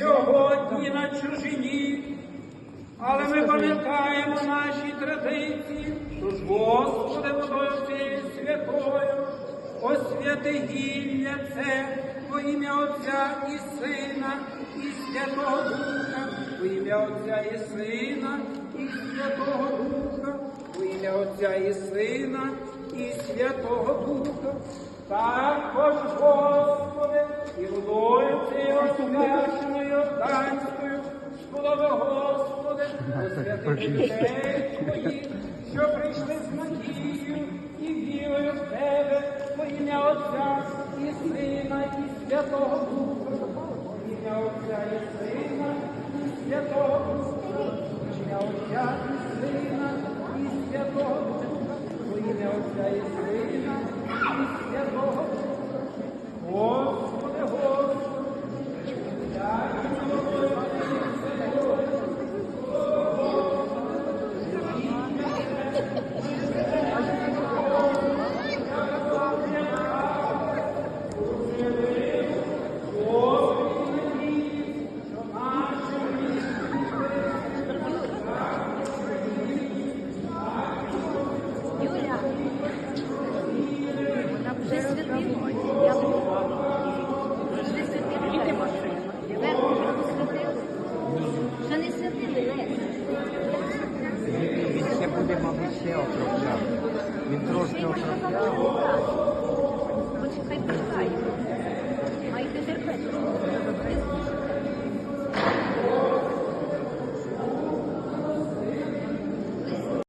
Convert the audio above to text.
сьогодні на чужині, але ми пам'ятаємо наші традиції, тож, Господи, водою святою, освяти гілля це во ім'я Отця і Сина, і Святого Духа, во ім'я Отця і Сина, і Святого Духа, во ім'я Отця і Сина, і Святого Духа. Також, Господи, і водою цією освяченою данською, Господи, Господи, освяти дітей Твоїх, що прийшли з надією і вірою в Тебе, во ім'я Отця і Сина, і Святого Духа, во ім'я Отця і Сина, і Святого Духа, во ім'я Отця і Сина, і Святого Духа, во ім'я Отця і Сина, буде, мабуть, ще окропляти. Він трошки окропляв.